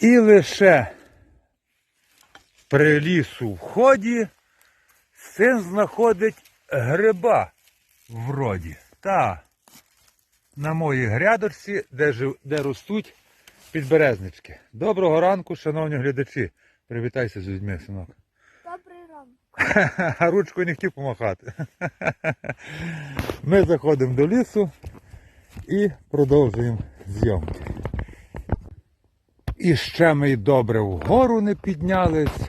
І лише при лісу вході син знаходить гриба вроді. Та на моїй грядочці, де, жив, де ростуть підберезнички. Доброго ранку, шановні глядачі. Привітайся з людьми, синок. Добрий ранок. А ручкою не хотів помахати. Ми заходимо до лісу і продовжуємо зйомки. І ще ми й добре вгору не піднялись.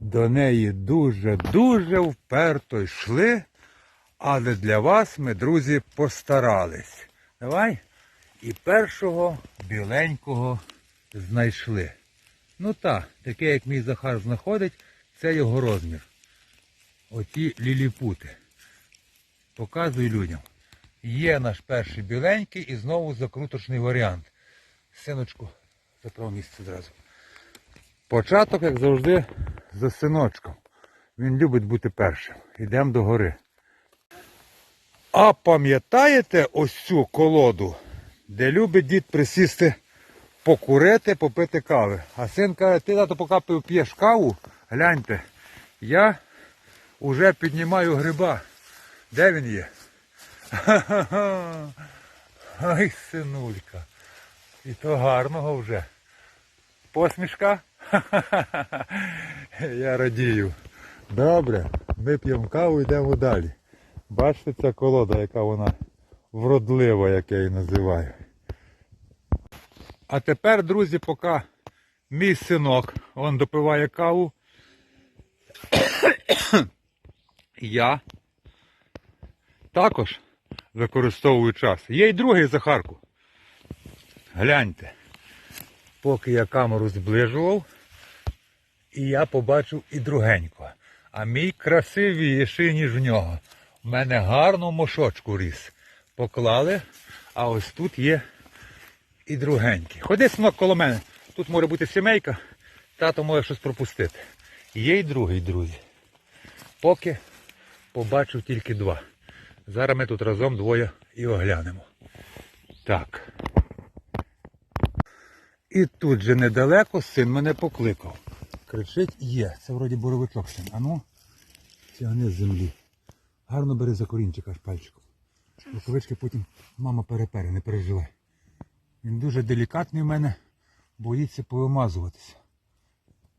До неї дуже-дуже вперто йшли. Але для вас ми, друзі, постарались. Давай. І першого біленького знайшли. Ну так, таке, як мій Захар знаходить, це його розмір. Оті ліліпути. Показую людям. Є наш перший біленький і знову закруточний варіант. Синочку, заправ місце зразу. Початок, як завжди, за синочком. Він любить бути першим. Йдемо до гори. А пам'ятаєте ось цю колоду, де любить дід присісти покурити, попити кави. А син каже, ти тато поки п'єш каву, гляньте, я вже піднімаю гриба. Де він є? Ха-ха-ха. Ай, синулька. І то гарного вже. Посмішка? Я радію. Добре, ми п'ємо каву йдемо далі. Бачите, ця колода, яка вона вродлива, як я її називаю. А тепер, друзі, поки мій синок, он допиває каву. Я також використовую час. Є й другий Захарку. Гляньте. Поки я камеру зближував, і я побачив і другенько. А мій красивіший, ніж в нього. У мене гарно мошочку ріс. Поклали, а ось тут є і другенький. Ходи, синок, коло мене. Тут може бути сімейка, тато може щось пропустити. Є й другий, друзі. Поки побачив тільки два. Зараз ми тут разом двоє і оглянемо. Так. І тут же недалеко син мене покликав. Кричить, є. Це вроді боровичок син. Ану, тягни з землі. Гарно бери за корінчик аж пальчиком. Рукавички потім мама перепере, не переживай. Він дуже делікатний в мене, боїться повимазуватися.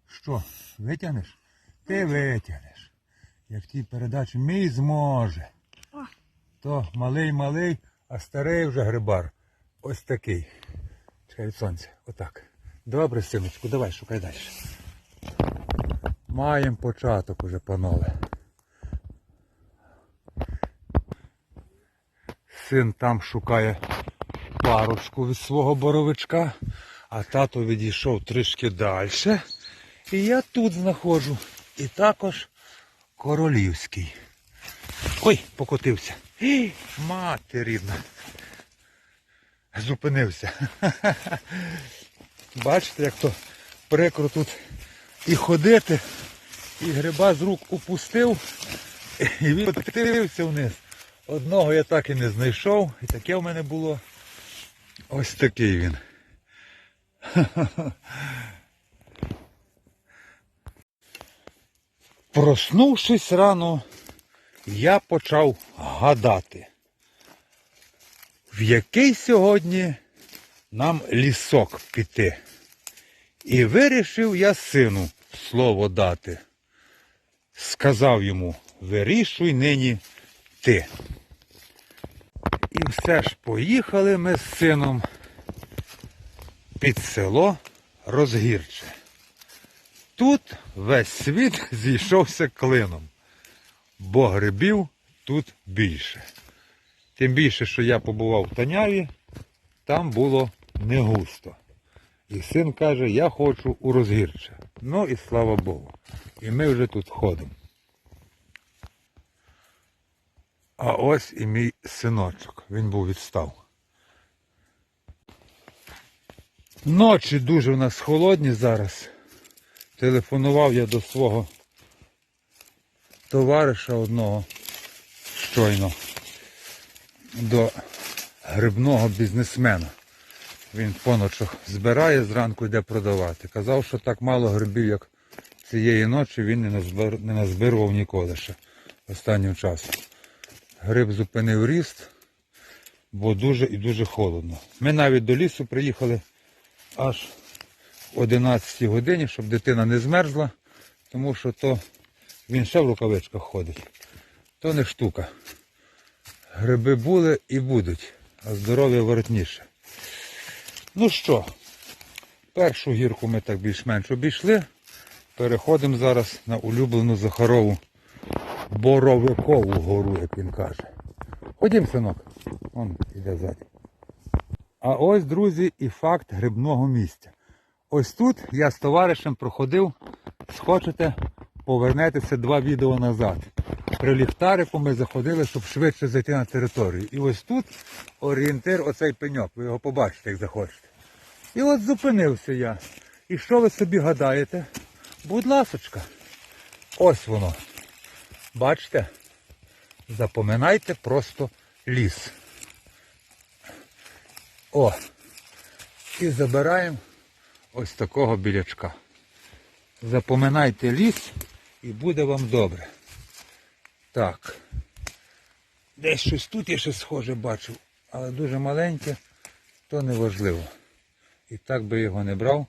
Що, витягнеш? Ти витягнеш. Як в тій передачі мій зможе. То малий-малий, а старий вже грибар. Ось такий. Чекай від сонця. Отак. Добре, синочку, давай шукай далі. Маємо початок уже, панове. Син там шукає парочку від свого боровичка, а тато відійшов трішки далі. І я тут знаходжу. І також королівський. Ой, покотився. Мати рідна. Зупинився. Бачите, як то прикро тут і ходити, і гриба з рук упустив, і він покотився вниз. Одного я так і не знайшов, і таке в мене було. Ось такий він. Проснувшись рано, я почав гадати, який сьогодні нам лісок піти. І вирішив я сину слово дати. Сказав йому, вирішуй нині ти. І все ж поїхали ми з сином під село Розгірче. Тут весь світ зійшовся клином, бо грибів тут більше. Тим більше, що я побував в Таняві, там було не густо. І син каже, я хочу у розгірче. Ну і слава Богу. І ми вже тут ходимо. А ось і мій синочок. Він був відстав. Ночі дуже в нас холодні зараз. Телефонував я до свого товариша одного щойно, до грибного бізнесмена. Він поночах збирає, зранку йде продавати. Казав, що так мало грибів, як цієї ночі, він не, назбир... не назбирував ніколи ще останнім часом. Гриб зупинив ріст, бо дуже і дуже холодно. Ми навіть до лісу приїхали аж в 11 годині, щоб дитина не змерзла, тому що то він ще в рукавичках ходить. То не штука. Гриби були і будуть, а здоров'я воротніше. Ну що, першу гірку ми так більш-менш обійшли. Переходимо зараз на улюблену Захарову Боровикову гору, як він каже. Ходім, синок. Он іде ззаді. А ось, друзі, і факт грибного місця. Ось тут я з товаришем проходив, схочете, повернетеся два відео назад. При ліхтарику ми заходили, щоб швидше зайти на територію. І ось тут орієнтир оцей пеньок, ви його побачите, як захочете. І от зупинився я. І що ви собі гадаєте? Будь ласочка. Ось воно. Бачите? Запоминайте просто ліс. О! І забираємо ось такого білячка. Запоминайте ліс і буде вам добре. Так. Десь щось тут я ще схоже бачив, але дуже маленьке, то не важливо. І так би його не брав,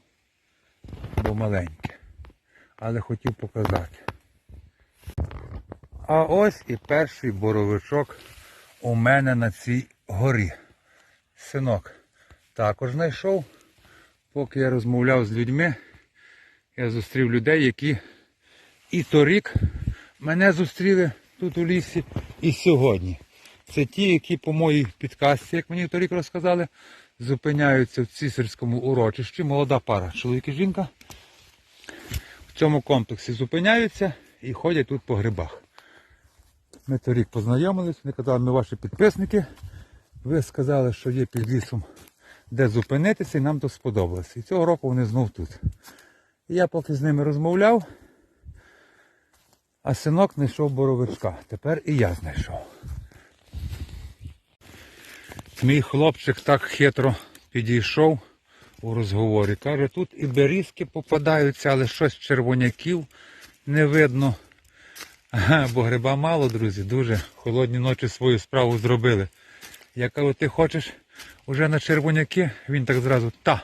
бо маленьке. Але хотів показати. А ось і перший боровичок у мене на цій горі. Синок також знайшов. Поки я розмовляв з людьми, я зустрів людей, які і торік мене зустріли тут у лісі, і сьогодні. Це ті, які по моїй підказці, як мені торік розказали, зупиняються в цісарському урочищі. Молода пара, чоловік і жінка. В цьому комплексі зупиняються і ходять тут по грибах. Ми торік познайомились, вони казали, ми ваші підписники. Ви сказали, що є під лісом де зупинитися, і нам то сподобалося. І цього року вони знов тут. Я поки з ними розмовляв, а синок знайшов боровичка. Тепер і я знайшов. Мій хлопчик так хитро підійшов у розговорі. Каже, тут і берізки попадаються, але щось червоняків не видно. Бо гриба мало, друзі, дуже холодні ночі свою справу зробили. Я кажу, ти хочеш уже на червоняки? Він так зразу та.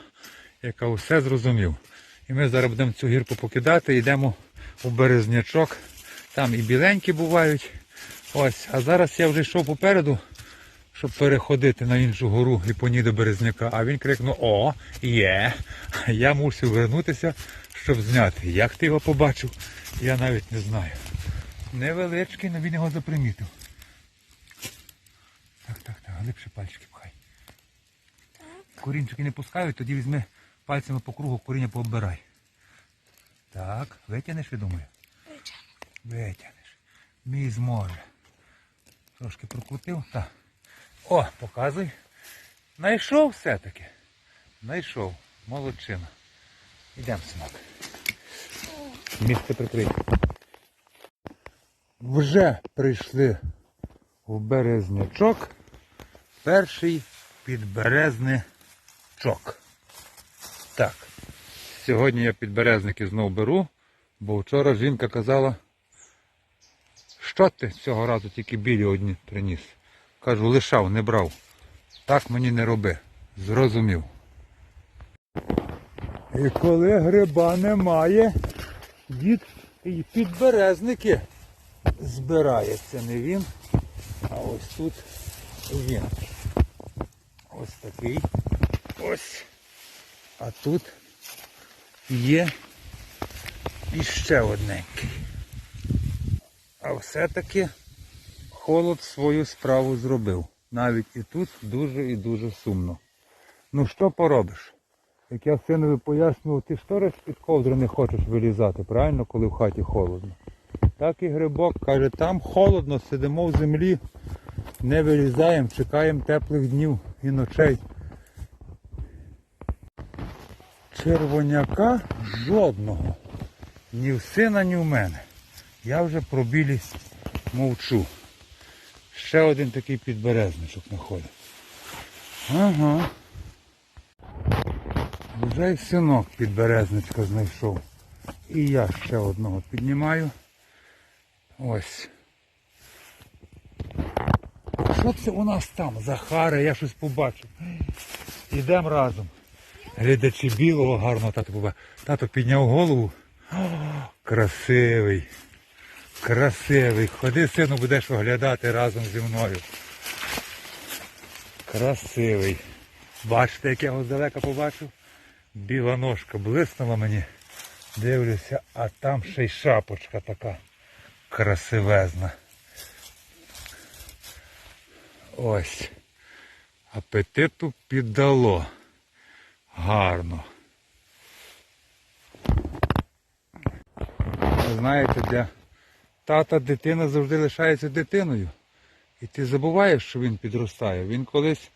Я кажу, все зрозумів. І ми зараз будемо цю гірку покидати, йдемо у березнячок. Там і біленькі бувають. Ось, а зараз я вже йшов попереду, щоб переходити на іншу гору і по ній до березняка. А він крикнув О, є. Я мусив вернутися, щоб зняти. Як ти його побачив, я навіть не знаю. Невеличкий, але він його запримітив. Так, так, так, глибше пальчики пхай. Корінчики не пускають, тоді візьми пальцями по кругу, коріння пообирай. Так, витягнеш, я думаю? Витягнеш. Мій зможе. Трошки прокрутив. Так. О, показуй. Найшов все-таки. Найшов. Молодчина. Йдемо, синок. Місце прикрити. Вже прийшли в березнячок. Перший підберезничок. Так. Сьогодні я підберезники знов беру, бо вчора жінка казала, що цього разу тільки білі одні приніс. Кажу, лишав, не брав. Так мені не роби. Зрозумів. І коли гриба немає, дід і підберезники збирає. Це не він, а ось тут він. Ось такий. Ось. А тут є іще одненький. А все-таки холод свою справу зробив. Навіть і тут дуже і дуже сумно. Ну що поробиш? Як я синові пояснював, ти ж теж під ковдру не хочеш вилізати, правильно, коли в хаті холодно. Так і грибок каже, там холодно, сидимо в землі, не вилізаємо, чекаємо теплих днів і ночей. Червоняка жодного. Ні в сина, ні в мене. Я вже про білі мовчу. Ще один такий підберезничок знаходить. Ага. Вже й синок підберезничка знайшов. І я ще одного піднімаю. Ось. Що це у нас там? Захари, я щось побачив. Ідемо разом. Глядачі білого гарного тато побачив. Тато підняв голову. О, красивий. Красивий. Ходи, сину, будеш оглядати разом зі мною. Красивий. Бачите, як я його здалека побачив? Біла ножка блиснула мені. Дивлюся, а там ще й шапочка така красивезна. Ось. Апетиту піддало. Гарно. Знаєте, для тата дитина завжди лишається дитиною. І ти забуваєш, що він підростає. Він колись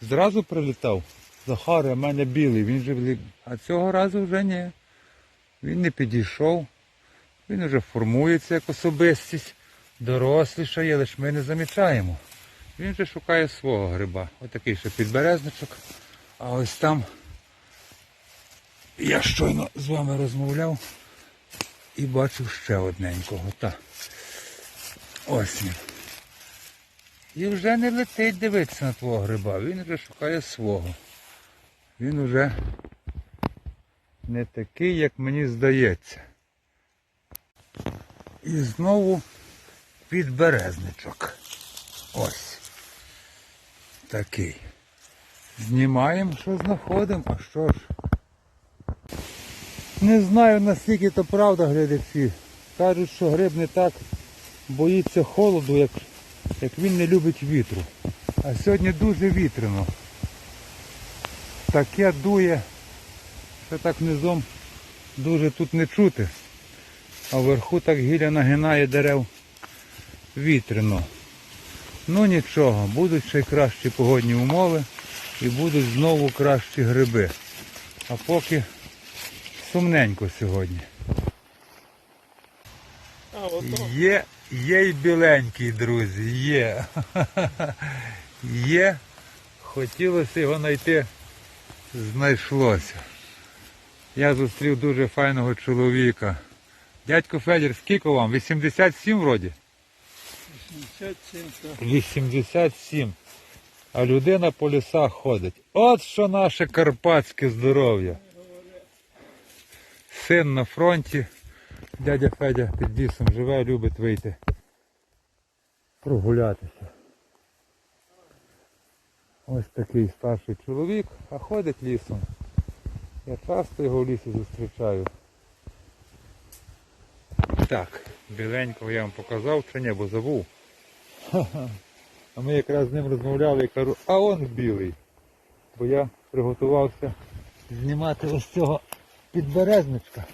зразу прилітав. Захар, а мене білий, він же А цього разу вже ні. Він не підійшов. Він вже формується як особистість, дорослішає, лише ми не замічаємо. Він же шукає свого гриба. Отакий ще підберезничок. А ось там я щойно з вами розмовляв і бачив ще одненького. Та. Ось він. І вже не летить дивитися на твого гриба, він вже шукає свого. Він уже не такий, як мені здається. І знову підберезничок. Ось. Такий. Знімаємо, що знаходимо, а що ж. Не знаю наскільки то правда, глядачі. Кажуть, що гриб не так боїться холоду, як, як він не любить вітру. А сьогодні дуже вітряно. Таке дує, що так низом дуже тут не чути. А вверху так гілля нагинає дерев вітряно. Ну нічого, будуть ще й кращі погодні умови і будуть знову кращі гриби. А поки сумненько сьогодні. А. Є, є й біленький, друзі, є. Є. Хотілося його знайти, знайшлося. Я зустрів дуже файного чоловіка. Дядько Федір, скільки вам? 87 вроді? 57, то 87. А людина по лісах ходить. От що наше карпатське здоров'я. Син на фронті. Дядя Федя під лісом живе, любить вийти. Прогулятися. Ось такий старший чоловік, а ходить лісом. Я часто його в лісі зустрічаю. Так, біленького я вам показав чи ні, бо забув. А ми якраз з ним розмовляли і кажу, а он білий. Бо я приготувався знімати ось цього підберезничка.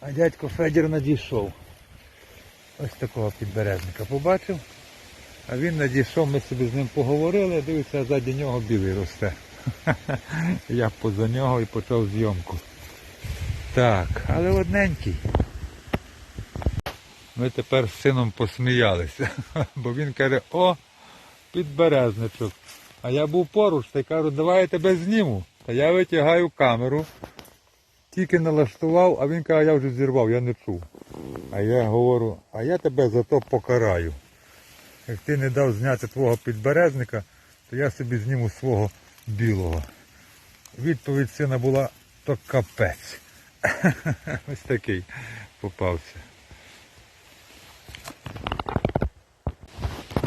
А дядько Федір надійшов. Ось такого підберезника побачив. А він надійшов, ми собі з ним поговорили, дивиться, а ззаді нього білий росте. Я поза нього і почав зйомку. Так, але одненький. Ми тепер з сином посміялися, бо він каже, о, підберезничок. А я був поруч та й кажу, давай я тебе зніму. Та я витягаю камеру, тільки налаштував, а він каже, я вже зірвав, я не чув. А я говорю, а я тебе за то покараю. Як ти не дав зняти твого підберезника, то я собі зніму свого білого. Відповідь сина була, то капець. Ось такий попався.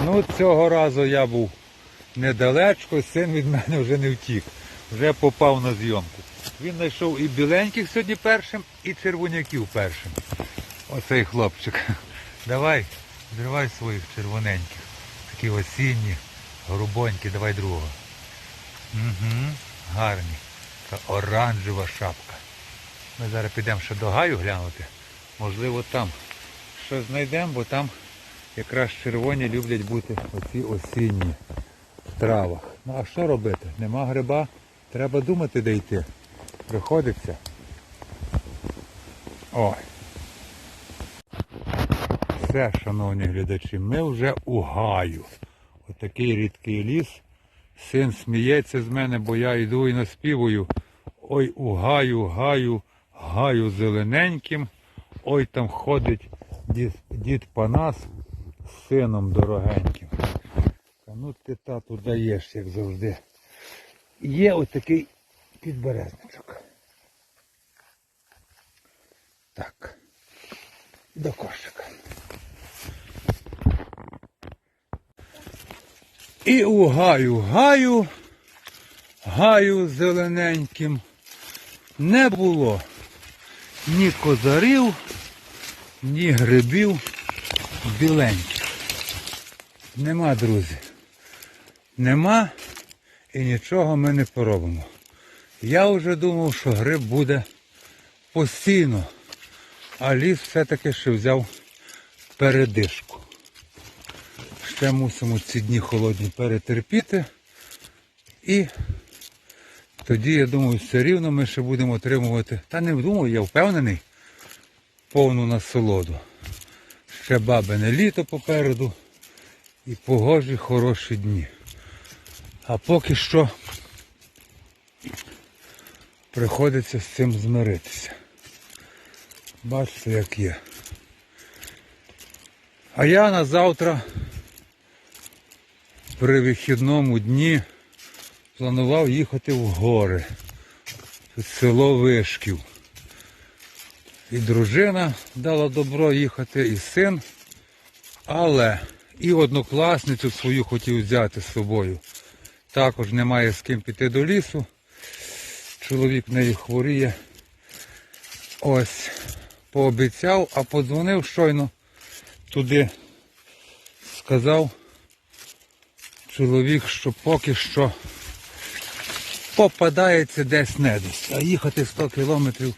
Ну, цього разу я був недалечко, син від мене вже не втік. Вже попав на зйомку. Він знайшов і біленьких сьогодні першим, і червоняків першим. Оцей хлопчик. Давай, зривай своїх червоненьких. Такі осінні, грубонькі, давай другого. Угу, гарні. Та оранжева шапка. Ми зараз підемо ще до гаю глянути. Можливо там щось знайдемо, бо там якраз червоні люблять бути оці осінні в травах. Ну а що робити? Нема гриба, треба думати, де йти. Приходиться. Ой. Все, шановні глядачі, ми вже у гаю. Отакий рідкий ліс. Син сміється з мене, бо я йду і наспівую. Ой, у гаю, гаю, гаю зелененьким. Ой, там ходить дід, дід Панас з сином дорогеньким. Ну ти тату даєш, як завжди. Є ось такий підберезничок. Так. До кошика. І у гаю, гаю, гаю зелененьким не було ні козарів, ні грибів біленьких. Нема, друзі. Нема і нічого ми не поробимо. Я вже думав, що гриб буде постійно, а ліс все-таки ще взяв передишку. Ще мусимо ці дні холодні перетерпіти. І тоді, я думаю, все рівно ми ще будемо отримувати. Та не думаю, я впевнений, повну насолоду. Ще бабине літо попереду і погожі хороші дні. А поки що приходиться з цим змиритися. Бачите, як є. А я на завтра при вихідному дні планував їхати в гори. Село Вишків. І дружина дала добро їхати, і син, але і однокласницю свою хотів взяти з собою. Також немає з ким піти до лісу. Чоловік в неї хворіє. Ось, пообіцяв, а подзвонив щойно туди. Сказав чоловік, що поки що попадається десь не десь. А їхати 100 кілометрів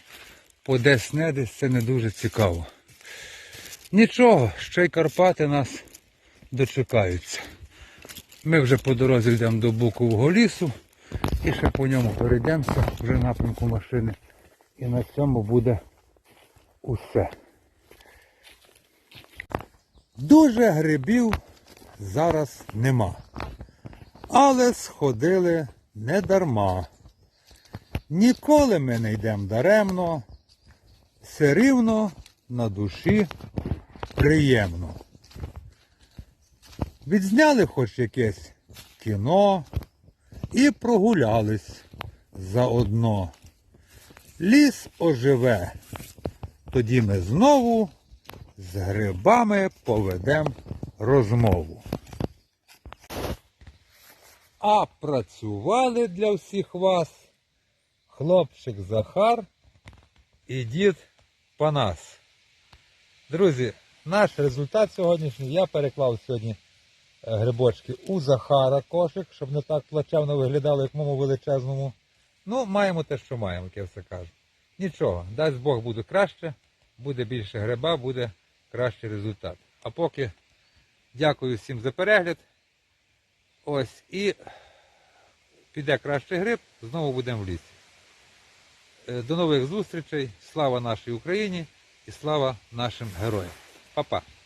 по десь не десь це не дуже цікаво. Нічого, ще й Карпати нас дочекаються. Ми вже по дорозі йдемо до Букового лісу і ще по ньому перейдемося вже напрямку машини. І на цьому буде усе. Дуже грибів зараз нема. Але сходили не дарма. Ніколи ми не йдемо даремно, все рівно на душі приємно. Відзняли хоч якесь кіно і прогулялись заодно. Ліс оживе. Тоді ми знову з грибами поведемо розмову. А працювали для всіх вас хлопчик Захар і дід Панас. Друзі, наш результат сьогоднішній я переклав сьогодні е, грибочки у Захара кошик, щоб не так плачевно виглядало, як в моєму величезному. Ну, маємо те, що маємо, як я все кажу. Нічого, дасть Бог буде краще, буде більше гриба, буде кращий результат. А поки дякую всім за перегляд. Ось і піде кращий гриб, знову будемо в лісі. Е, До нових зустрічей. Слава нашій Україні і слава нашим героям. Па-па!